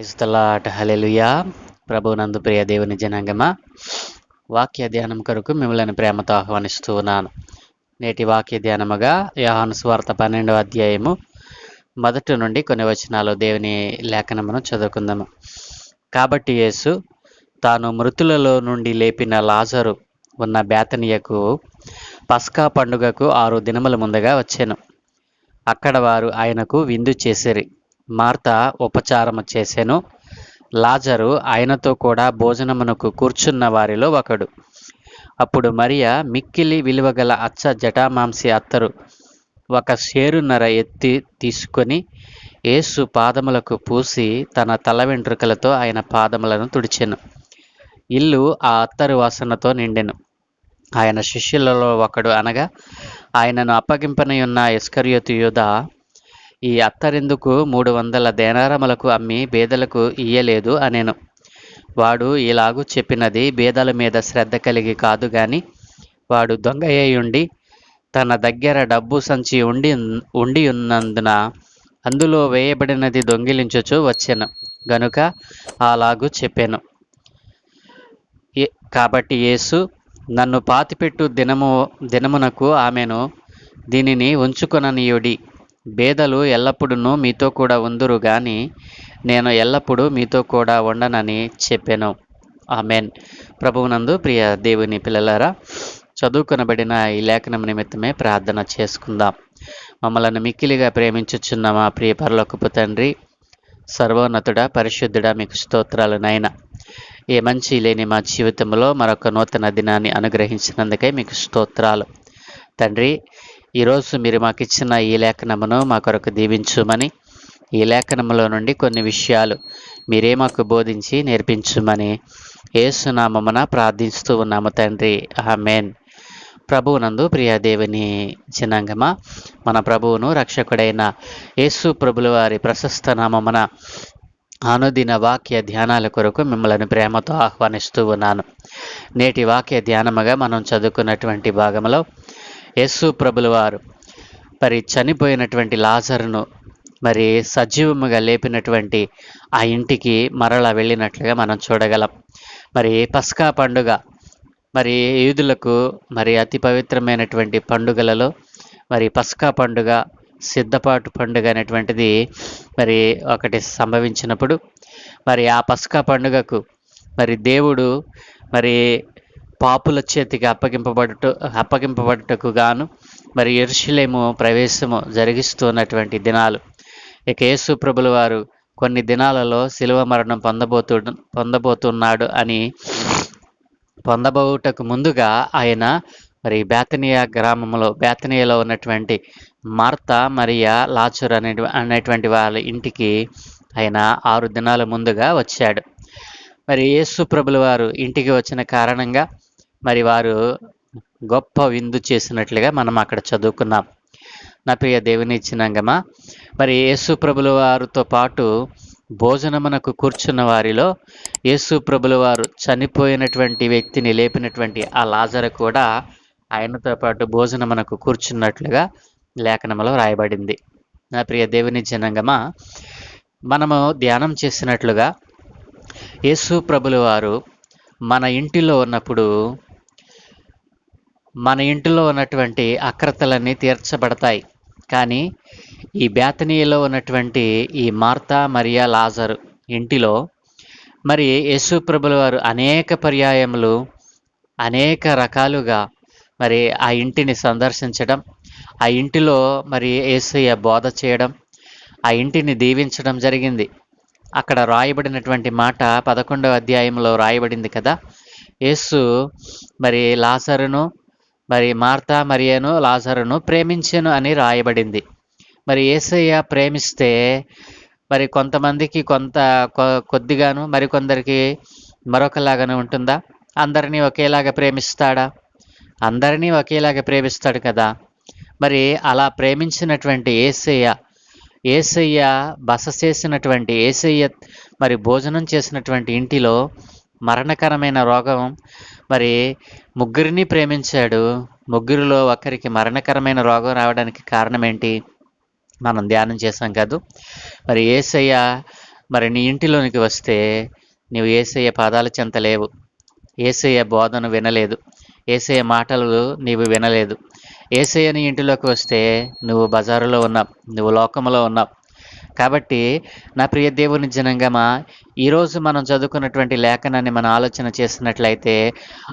క్రైస్తలాట hallelujah ప్రభునందు ప్రియ దేవుని జనాంగమ వాక్య ధ్యానం కొరకు మిమ్మల్ని ప్రేమతో ఆహ్వానిస్తూ ఉన్నాను. నేటి వాక్య ధ్యానముగా యోహాను స్వార్త పన్నెండవ అధ్యాయము మొదటి నుండి కొన్ని వచనాలు దేవుని లేఖనమును చదువుకుందాము. కాబట్టి యేసు తాను మృతులలో నుండి లేపిన లాజరు ఉన్న బేతనియకు పస్కా పండుగకు ఆరు దినముల ముందుగా వచ్చాను. అక్కడ వారు ఆయనకు విందు చేసిరి. మార్త ఉపచారము చేసెను. లాజరు ఆయనతో కూడా భోజనమునకు కూర్చున్న వారిలో ఒకడు. అప్పుడు మరియ మిక్కిలి విలువగల అచ్చ జటామాంసి అత్తరు ఒక షేరున్నర ఎత్తి తీసుకొని యేసు పాదములకు పూసి తన తల వెంట్రుకలతో ఆయన పాదములను తుడిచెను. ఇల్లు ఆ అత్తరు వాసనతో నిండెను. ఆయన శిష్యులలో ఒకడు అనగా ఆయనను అప్పగింపనయున్న ఇస్కర్యోతు యుధ ఈ అత్తరెందుకు మూడు వందల దేనారములకు అమ్మి బేదలకు ఇయ్యలేదు అనెను. వాడు ఇలాగు చెప్పినది బేదల మీద శ్రద్ధ కలిగి కాదు గాని వాడు దొంగయ్యుండి ఉండి తన దగ్గర డబ్బు సంచి ఉండి ఉండి ఉన్నందున అందులో వేయబడినది దొంగిలించుచు వచ్చాను. గనుక అలాగు చెప్పాను. ఏ- కాబట్టి యేసు నన్ను పాతిపెట్టు దినము దినమునకు ఆమెను దీనిని ఉంచుకొననీయుడి. బేదలు ఎల్లప్పుడూ మీతో కూడా ఉందురు గాని నేను ఎల్లప్పుడూ మీతో కూడా ఉండనని చెప్పాను. ఆమెన్. ప్రభువునందు ప్రియ దేవుని పిల్లలారా చదువుకొనబడిన ఈ లేఖనం నిమిత్తమే ప్రార్థన చేసుకుందాం. మమ్మల్ని మిక్కిలిగా ప్రేమించుచున్న మా ప్రియ పరలోకపు తండ్రి సర్వోన్నతుడ పరిశుద్ధుడా మీకు స్తోత్రాలు నాయన. ఏ మంచి లేని మా జీవితంలో మరొక నూతన దినాన్ని అనుగ్రహించినందుకే మీకు స్తోత్రాలు. తండ్రి ఈరోజు మీరు మాకు ఇచ్చిన ఈ లేఖనమును మా కొరకు దీవించుమని ఈ లేఖనములో నుండి కొన్ని విషయాలు మీరే మాకు బోధించి నేర్పించుమని ఏసునామమున ప్రార్థిస్తూ ఉన్నాము తండ్రి. ఆమెన్. ప్రభువునందు ప్రియాదేవిని చిన్నంగమ మన ప్రభువును రక్షకుడైన యేసు ప్రభుల వారి ప్రశస్త నామమున అనుదిన వాక్య ధ్యానాల కొరకు మిమ్మల్ని ప్రేమతో ఆహ్వానిస్తూ ఉన్నాను. నేటి వాక్య ధ్యానముగా మనం చదువుకున్నటువంటి భాగంలో యేసు ప్రభుల వారు మరి చనిపోయినటువంటి లాజరును మరి సజీవముగా లేపినటువంటి ఆ ఇంటికి మరలా వెళ్ళినట్లుగా మనం చూడగలం. మరి పస్కా పండుగ మరి యూదులకు మరి అతి పవిత్రమైనటువంటి పండుగలలో మరి పస్కా పండుగ సిద్ధపాటు పండుగ అనేటువంటిది మరి ఒకటి సంభవించినప్పుడు మరి ఆ పస్కా పండుగకు మరి దేవుడు మరి పాపుల చేతికి అప్పగింపబడుట అప్పగింపబడుటకు గాను మరి ఎరుషులేము ప్రవేశము జరిగిస్తున్నటువంటి దినాలు. ఇక యేసు ప్రభుల వారు కొన్ని దినాలలో శిలువ మరణం పొందబోతు పొందబోతున్నాడు అని పొందబోటకు ముందుగా ఆయన మరి బేతనియా గ్రామంలో బేతనియాలో ఉన్నటువంటి మార్త మరియా లాచుర్ అనే అనేటువంటి వాళ్ళ ఇంటికి ఆయన ఆరు దినాల ముందుగా వచ్చాడు. మరి యేసు ప్రభుల వారు ఇంటికి వచ్చిన కారణంగా మరి వారు గొప్ప విందు చేసినట్లుగా మనం అక్కడ చదువుకున్నాం. నా ప్రియ దేవుని ఇచ్చినంగమా మరి యేసు ప్రభుల వారితో పాటు భోజనమునకు కూర్చున్న వారిలో యేసు ప్రభుల వారు చనిపోయినటువంటి వ్యక్తిని లేపినటువంటి ఆ లాజర కూడా ఆయనతో పాటు భోజనమునకు కూర్చున్నట్లుగా లేఖనములో రాయబడింది. నా ప్రియ దేవుని జనంగమా మనము ధ్యానం చేసినట్లుగా యేసు ప్రభుల వారు మన ఇంటిలో ఉన్నప్పుడు మన ఇంటిలో ఉన్నటువంటి అక్రతలన్నీ తీర్చబడతాయి. కానీ ఈ బేతనీయలో ఉన్నటువంటి ఈ మార్తా మరియా లాజరు ఇంటిలో మరి యేసు ప్రభుల వారు అనేక పర్యాయములు అనేక రకాలుగా మరి ఆ ఇంటిని సందర్శించడం ఆ ఇంటిలో మరి యేసయ్య బోధ చేయడం ఆ ఇంటిని దీవించడం జరిగింది. అక్కడ రాయబడినటువంటి మాట పదకొండవ అధ్యాయంలో రాయబడింది కదా? యేసు మరి లాజరును మరి మార్తా మరియను లాజరును ప్రేమించను అని రాయబడింది. మరి ఏసయ్య ప్రేమిస్తే మరి కొంతమందికి కొంత కొ- కొద్దిగాను మరి కొందరికి మరొకలాగానే ఉంటుందా? అందరినీ ఒకేలాగా ప్రేమిస్తాడా? అందరినీ ఒకేలాగా ప్రేమిస్తాడు కదా. మరి అలా ప్రేమించినటువంటి ఏసయ్య ఏసయ్య బస చేసినటువంటి ఏసయ్య మరి భోజనం చేసినటువంటి ఇంటిలో మరణకరమైన రోగం మరి ముగ్గురిని ప్రేమించాడు. ముగ్గురిలో ఒకరికి మరణకరమైన రోగం రావడానికి కారణం ఏంటి మనం ధ్యానం చేసాం కాదు. మరి ఏసయ్య మరి నీ ఇంటిలోనికి వస్తే నీవు ఏసయ్య పాదాల చెంత లేవు. ఏసయ్య బోధన వినలేదు. ఏసయ్య మాటలు నీవు వినలేదు. ఏసయ్య నీ ఇంటిలోకి వస్తే నువ్వు బజారులో ఉన్నావు. నువ్వు లోకంలో ఉన్నావు. కాబట్టి నా ప్రియ దేవుని జనంగమా ఈరోజు మనం చదువుకున్నటువంటి లేఖనాన్ని మనం ఆలోచన చేసినట్లయితే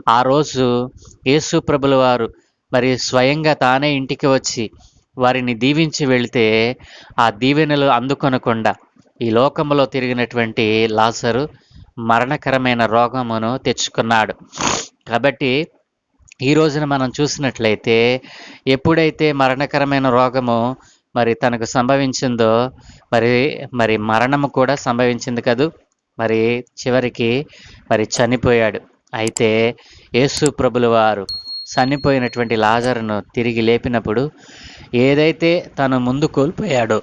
ఆ రోజు యేసు ప్రభుల వారు మరి స్వయంగా తానే ఇంటికి వచ్చి వారిని దీవించి వెళితే ఆ దీవెనలు అందుకొనకుండా ఈ లోకంలో తిరిగినటువంటి లాసరు మరణకరమైన రోగమును తెచ్చుకున్నాడు. కాబట్టి ఈ రోజున మనం చూసినట్లయితే ఎప్పుడైతే మరణకరమైన రోగము మరి తనకు సంభవించిందో మరి మరి మరణము కూడా సంభవించింది కదూ? మరి చివరికి మరి చనిపోయాడు. అయితే యేసు ప్రభుల వారు చనిపోయినటువంటి లాజరును తిరిగి లేపినప్పుడు ఏదైతే తను ముందు కోల్పోయాడో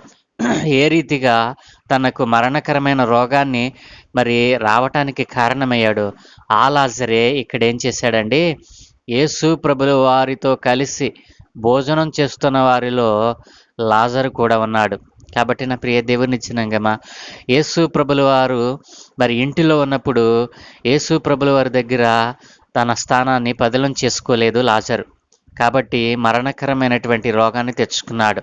ఏ రీతిగా తనకు మరణకరమైన రోగాన్ని మరి రావటానికి కారణమయ్యాడు ఆ లాజరే ఇక్కడ ఏం చేశాడండి? యేసు ప్రభుల వారితో కలిసి భోజనం చేస్తున్న వారిలో లాజరు కూడా ఉన్నాడు. కాబట్టి నా ప్రియ దేవుని ఇచ్చినంగమా యేసు ప్రభుల వారు మరి ఇంటిలో ఉన్నప్పుడు యేసు ప్రభుల వారి దగ్గర తన స్థానాన్ని పదిలం చేసుకోలేదు లాజరు. కాబట్టి మరణకరమైనటువంటి రోగాన్ని తెచ్చుకున్నాడు.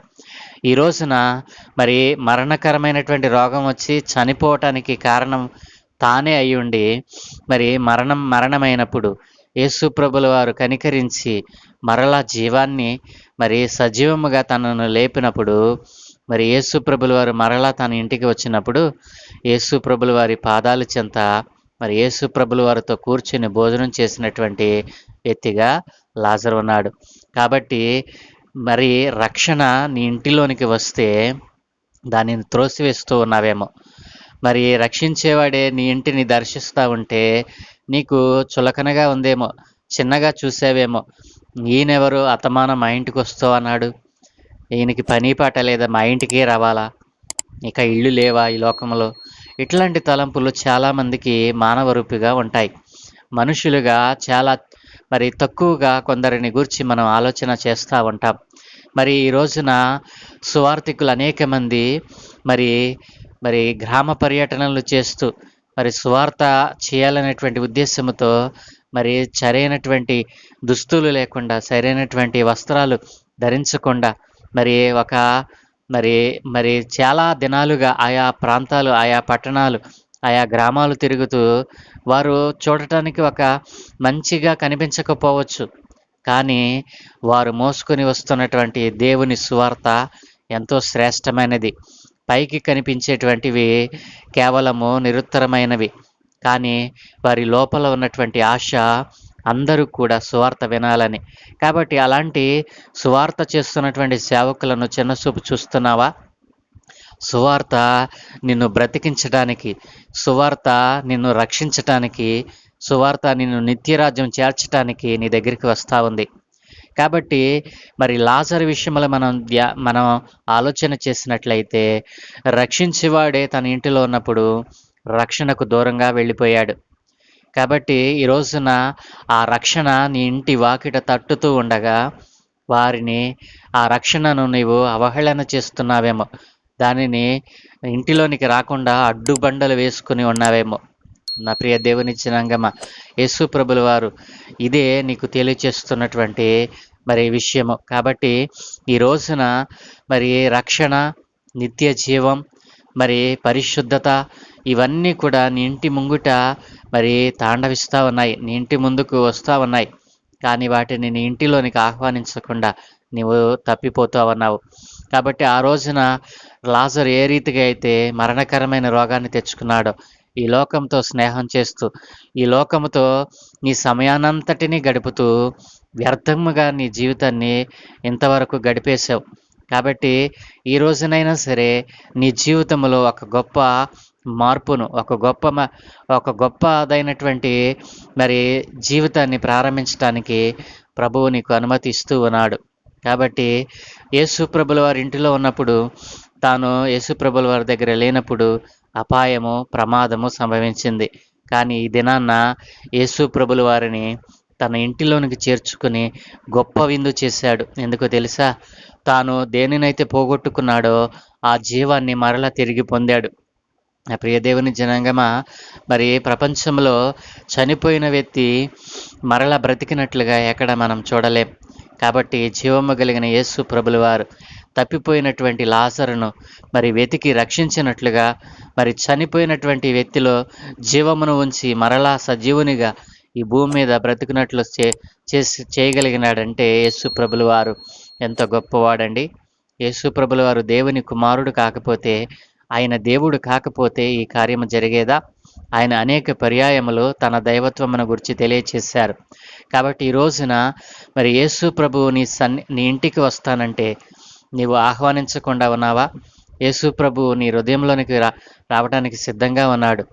ఈ రోజున మరి మరణకరమైనటువంటి రోగం వచ్చి చనిపోవటానికి కారణం తానే అయ్యుండి మరి మరణం మరణమైనప్పుడు యేసు ప్రభుల వారు కనికరించి మరలా జీవాన్ని మరి సజీవముగా తనను లేపినప్పుడు మరి యేసు ప్రభుల వారు మరలా తన ఇంటికి వచ్చినప్పుడు యేసు ప్రభుల వారి పాదాల చెంత మరి యేసు ప్రభుల వారితో కూర్చుని భోజనం చేసినటువంటి వ్యక్తిగా లాజర్ ఉన్నాడు. కాబట్టి మరి రక్షణ నీ ఇంటిలోనికి వస్తే దానిని త్రోసివేస్తూ ఉన్నావేమో. మరి రక్షించేవాడే నీ ఇంటిని దర్శిస్తూ ఉంటే నీకు చులకనగా ఉందేమో చిన్నగా చూసావేమో. ఈయనెవరు? అతమానం మా ఇంటికి వస్తావు అన్నాడు. ఈయనకి పని పాట లేదా? మా ఇంటికే రావాలా? ఇక ఇళ్ళు లేవా ఈ లోకంలో? ఇట్లాంటి తలంపులు చాలామందికి మానవ రూపిగా ఉంటాయి. మనుషులుగా చాలా మరి తక్కువగా కొందరిని గురించి మనం ఆలోచన చేస్తూ ఉంటాం. మరి ఈ రోజున సువార్థికులు అనేక మంది మరి మరి గ్రామ పర్యటనలు చేస్తూ మరి సువార్త చేయాలనేటువంటి ఉద్దేశంతో మరి సరైనటువంటి దుస్తులు లేకుండా సరైనటువంటి వస్త్రాలు ధరించకుండా మరి ఒక మరి మరి చాలా దినాలుగా ఆయా ప్రాంతాలు ఆయా పట్టణాలు ఆయా గ్రామాలు తిరుగుతూ వారు చూడటానికి ఒక మంచిగా కనిపించకపోవచ్చు. కానీ వారు మోసుకొని వస్తున్నటువంటి దేవుని సువార్త ఎంతో శ్రేష్టమైనది. పైకి కనిపించేటువంటివి కేవలము నిరుత్తరమైనవి. కానీ వారి లోపల ఉన్నటువంటి ఆశ అందరూ కూడా సువార్త వినాలని. కాబట్టి అలాంటి సువార్త చేస్తున్నటువంటి సేవకులను చిన్నచూపు చూస్తున్నావా? సువార్త నిన్ను బ్రతికించడానికి సువార్త నిన్ను రక్షించటానికి సువార్త నిన్ను నిత్యరాజ్యం చేర్చడానికి నీ దగ్గరికి వస్తూ ఉంది. కాబట్టి మరి లాజర్ విషయంలో మనం ధ్యా మనం ఆలోచన చేసినట్లయితే రక్షించేవాడే తన ఇంటిలో ఉన్నప్పుడు రక్షణకు దూరంగా వెళ్ళిపోయాడు. కాబట్టి ఈ రోజున ఆ రక్షణ నీ ఇంటి వాకిట తట్టుతూ ఉండగా వారిని ఆ రక్షణను నీవు అవహేళన చేస్తున్నావేమో. దానిని ఇంటిలోనికి రాకుండా అడ్డుబండలు వేసుకుని ఉన్నావేమో. నా ప్రియ దేవుని జనాంగమ యేసు ప్రభుల వారు ఇదే నీకు తెలియచేస్తున్నటువంటి మరి విషయము. కాబట్టి ఈ రోజున మరి రక్షణ నిత్య జీవం మరి పరిశుద్ధత ఇవన్నీ కూడా నీ ఇంటి ముంగుట మరి తాండవిస్తూ ఉన్నాయి. నీ ఇంటి ముందుకు వస్తూ ఉన్నాయి. కానీ వాటిని నీ ఇంటిలోనికి ఆహ్వానించకుండా నీవు తప్పిపోతూ ఉన్నావు. కాబట్టి ఆ రోజున లాజర్ ఏ రీతిగా అయితే మరణకరమైన రోగాన్ని తెచ్చుకున్నాడో ఈ లోకంతో స్నేహం చేస్తూ ఈ లోకముతో నీ సమయానంతటిని గడుపుతూ వ్యర్థముగా నీ జీవితాన్ని ఇంతవరకు గడిపేశావు. కాబట్టి ఈ రోజునైనా సరే నీ జీవితంలో ఒక గొప్ప మార్పును ఒక గొప్ప మ- ఒక గొప్ప అదైనటువంటి మరి జీవితాన్ని ప్రారంభించడానికి ప్రభువు నీకు అనుమతి ఇస్తూ ఉన్నాడు. కాబట్టి యేసు ప్రభుల వారి ఇంటిలో ఉన్నప్పుడు తాను యేసు ప్రభుల వారి దగ్గర లేనప్పుడు అపాయము ప్రమాదము సంభవించింది. కానీ ఈ దినాన్న యేసు ప్రభులు వారిని తన ఇంటిలోనికి చేర్చుకుని గొప్ప విందు చేశాడు. ఎందుకు తెలుసా? తాను దేనినైతే పోగొట్టుకున్నాడో ఆ జీవాన్ని మరలా తిరిగి పొందాడు. ఆ ప్రియ దేవుని జనాంగమా మరి ప్రపంచంలో చనిపోయిన వ్యక్తి మరలా బ్రతికినట్లుగా ఎక్కడ మనం చూడలేం. కాబట్టి జీవము కలిగిన యేసు ప్రభులవారు తప్పిపోయినటువంటి లాసరును మరి వెతికి రక్షించినట్లుగా మరి చనిపోయినటువంటి వ్యక్తిలో జీవమును ఉంచి మరలా సజీవునిగా ఈ భూమి మీద బ్రతికినట్లు చే చేసి చేయగలిగినాడంటే యేసు ప్రభులు వారు ఎంత గొప్పవాడండి. యేసు ప్రభులు వారు దేవుని కుమారుడు కాకపోతే ఆయన దేవుడు కాకపోతే ఈ కార్యము జరిగేదా? ఆయన అనేక పర్యాయములు తన దైవత్వమును గురించి తెలియచేశారు. కాబట్టి ఈ రోజున మరి యేసు ప్రభువు నీ సన్ని నీ ఇంటికి వస్తానంటే నీవు ఆహ్వానించకుండా ఉన్నావా? యేసు ప్రభు నీ హృదయంలోనికి రా రావడానికి సిద్ధంగా ఉన్నాడు.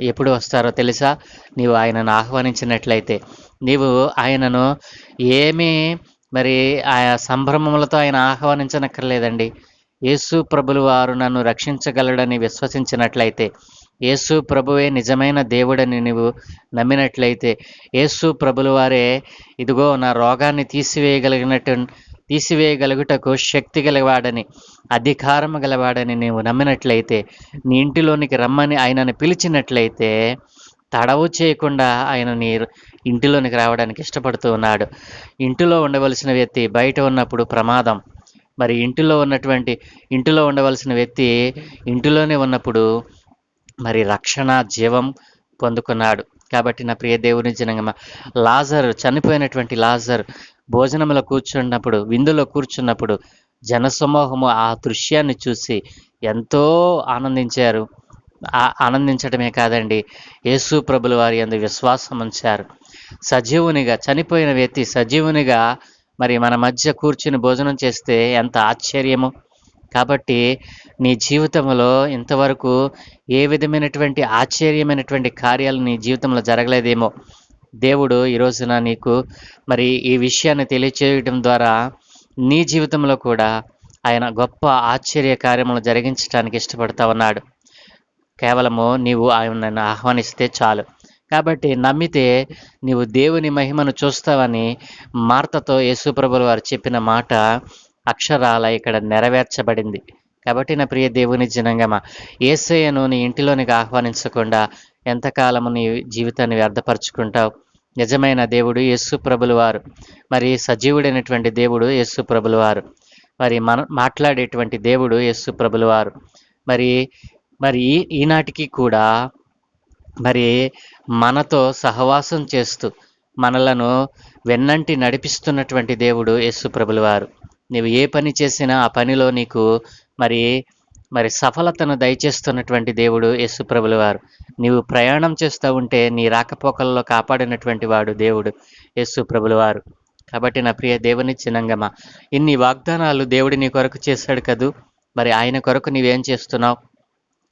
ఎప్పుడు వస్తారో తెలుసా? నీవు ఆయనను ఆహ్వానించినట్లయితే. నీవు ఆయనను ఏమీ మరి ఆ సంభ్రమములతో ఆయన ఆహ్వానించనక్కర్లేదండి. యేసు ప్రభులు వారు నన్ను రక్షించగలడని విశ్వసించినట్లయితే. యేసు ప్రభువే నిజమైన దేవుడని నీవు నమ్మినట్లయితే. యేసు ప్రభులు వారే ఇదిగో నా రోగాన్ని తీసివేయగలిగినట్టు తీసివేయగలుగుటకు శక్తి గలవాడని అధికారము గలవాడని నీవు నమ్మినట్లయితే నీ ఇంటిలోనికి రమ్మని ఆయనను పిలిచినట్లయితే తడవు చేయకుండా ఆయన నీ ఇంటిలోనికి రావడానికి ఇష్టపడుతూ ఉన్నాడు. ఇంటిలో ఉండవలసిన వ్యక్తి బయట ఉన్నప్పుడు ప్రమాదం. మరి ఇంటిలో ఉన్నటువంటి ఇంటిలో ఉండవలసిన వ్యక్తి ఇంటిలోనే ఉన్నప్పుడు మరి రక్షణ జీవం పొందుకున్నాడు. కాబట్టి నా ప్రియ దేవుని జనంగా లాజర్ చనిపోయినటువంటి లాజర్ భోజనంలో కూర్చున్నప్పుడు విందులో కూర్చున్నప్పుడు జనసమూహము ఆ దృశ్యాన్ని చూసి ఎంతో ఆనందించారు. ఆ- ఆనందించడమే కాదండి యేసు ప్రభుల వారి అందు విశ్వాసం ఉంచారు. సజీవునిగా చనిపోయిన వ్యక్తి సజీవునిగా మరి మన మధ్య కూర్చుని భోజనం చేస్తే ఎంత ఆశ్చర్యము. కాబట్టి నీ జీవితంలో ఇంతవరకు ఏ విధమైనటువంటి ఆశ్చర్యమైనటువంటి కార్యాలు నీ జీవితంలో జరగలేదేమో. దేవుడు ఈ రోజున నీకు మరి ఈ విషయాన్ని తెలియచేయడం ద్వారా నీ జీవితంలో కూడా ఆయన గొప్ప ఆశ్చర్య కార్యములు జరిగించడానికి ఇష్టపడతా ఉన్నాడు. కేవలము నీవు ఆయనను ఆహ్వానిస్తే చాలు. కాబట్టి నమ్మితే నీవు దేవుని మహిమను చూస్తావని మార్తతో యేసుప్రభులు వారు చెప్పిన మాట అక్షరాల ఇక్కడ నెరవేర్చబడింది. కాబట్టి నా ప్రియ దేవుని జనంగమ ఏసయ్యను నీ ఇంటిలోనికి ఆహ్వానించకుండా ఎంతకాలము నీ జీవితాన్ని వ్యర్థపరుచుకుంటావు? నిజమైన దేవుడు యేసు ప్రభుల వారు. మరి సజీవుడైనటువంటి దేవుడు యేసు ప్రభుల వారు. మరి మన మాట్లాడేటువంటి దేవుడు యేసు ప్రభుల వారు. మరి మరి ఈ- ఈనాటికి కూడా మరి మనతో సహవాసం చేస్తూ మనలను వెన్నంటి నడిపిస్తున్నటువంటి దేవుడు యేసు ప్రభుల వారు. నీవు ఏ పని చేసినా ఆ పనిలో నీకు మరి మరి సఫలతను దయచేస్తున్నటువంటి దేవుడు యేసుప్రభుల వారు. నీవు ప్రయాణం చేస్తూ ఉంటే నీ రాకపోకల్లో కాపాడినటువంటి వాడు దేవుడు యేసుప్రభుల వారు. కాబట్టి నా ప్రియ దేవుని చిన్నంగమ్మ ఇన్ని వాగ్దానాలు దేవుడు నీ కొరకు చేశాడు కదూ? మరి ఆయన కొరకు నీవేం చేస్తున్నావు?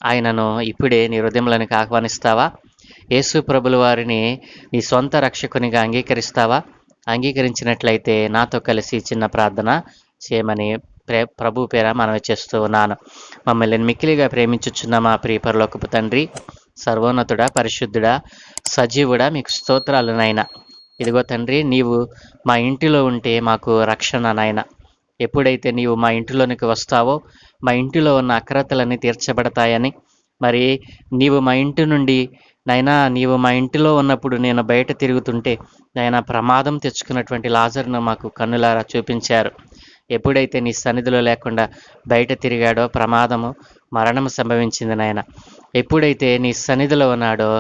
ఆయనను ఇప్పుడే నీ హృదయంలోనికి ఆహ్వానిస్తావా? యేసు ప్రభుల వారిని నీ సొంత రక్షకునిగా అంగీకరిస్తావా? అంగీకరించినట్లయితే నాతో కలిసి చిన్న ప్రార్థన చేయమని ప్రే ప్రభు పేర మనవి చేస్తూ ఉన్నాను. మమ్మల్ని మిక్కిలిగా ప్రేమించుచున్న మా ప్రియపరలోకపు తండ్రి సర్వోన్నతుడా పరిశుద్ధుడా సజీవుడా మీకు స్తోత్రాలు నాయన. ఇదిగో తండ్రి నీవు మా ఇంటిలో ఉంటే మాకు రక్షణ నాయన. ఎప్పుడైతే నీవు మా ఇంటిలోనికి వస్తావో మా ఇంటిలో ఉన్న అక్రతలన్నీ తీర్చబడతాయని. మరి నీవు మా ఇంటి నుండి నైనా నీవు మా ఇంటిలో ఉన్నప్పుడు నేను బయట తిరుగుతుంటే నైనా ప్రమాదం తెచ్చుకున్నటువంటి లాజర్ను మాకు కన్నులారా చూపించారు. ఎప్పుడైతే నీ సన్నిధిలో లేకుండా బయట తిరిగాడో ప్రమాదము మరణము సంభవించింది నాయన. ఎప్పుడైతే నీ సన్నిధిలో ఉన్నాడో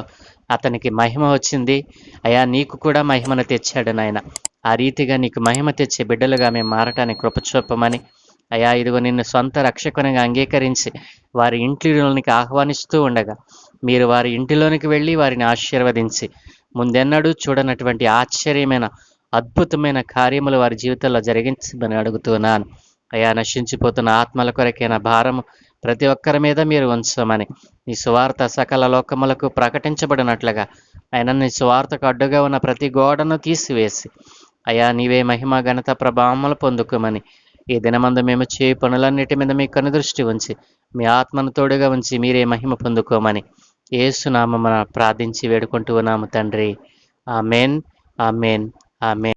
అతనికి మహిమ వచ్చింది. అయా నీకు కూడా మహిమను తెచ్చాడు నాయన. ఆ రీతిగా నీకు మహిమ తెచ్చే బిడ్డలుగా మేము మారటానికి కృపచూపమని అయా ఇదిగో నిన్ను సొంత రక్షకునిగా అంగీకరించి వారి ఇంటిలోనికి ఆహ్వానిస్తూ ఉండగా మీరు వారి ఇంటిలోనికి వెళ్ళి వారిని ఆశీర్వదించి ముందెన్నడూ చూడనటువంటి ఆశ్చర్యమైన అద్భుతమైన కార్యములు వారి జీవితంలో జరిగించమని అడుగుతున్నాను. అయా నశించిపోతున్న ఆత్మల కొరకైన భారము ప్రతి ఒక్కరి మీద మీరు ఉంచమని. నీ సువార్త సకల లోకములకు ప్రకటించబడినట్లుగా ఆయన నీ సువార్తకు అడ్డుగా ఉన్న ప్రతి గోడను తీసివేసి. అయా నీవే మహిమ ఘనత ప్రభావములు పొందుకోమని. ఈ దినమందు మేము చే పనులన్నిటి మీద మీ కనుదృష్టి ఉంచి మీ ఆత్మను తోడుగా ఉంచి మీరే మహిమ పొందుకోమని. ఏసునామమున ప్రార్థించి వేడుకుంటూ ఉన్నాము తండ్రి. Amen amen. ఆమెన్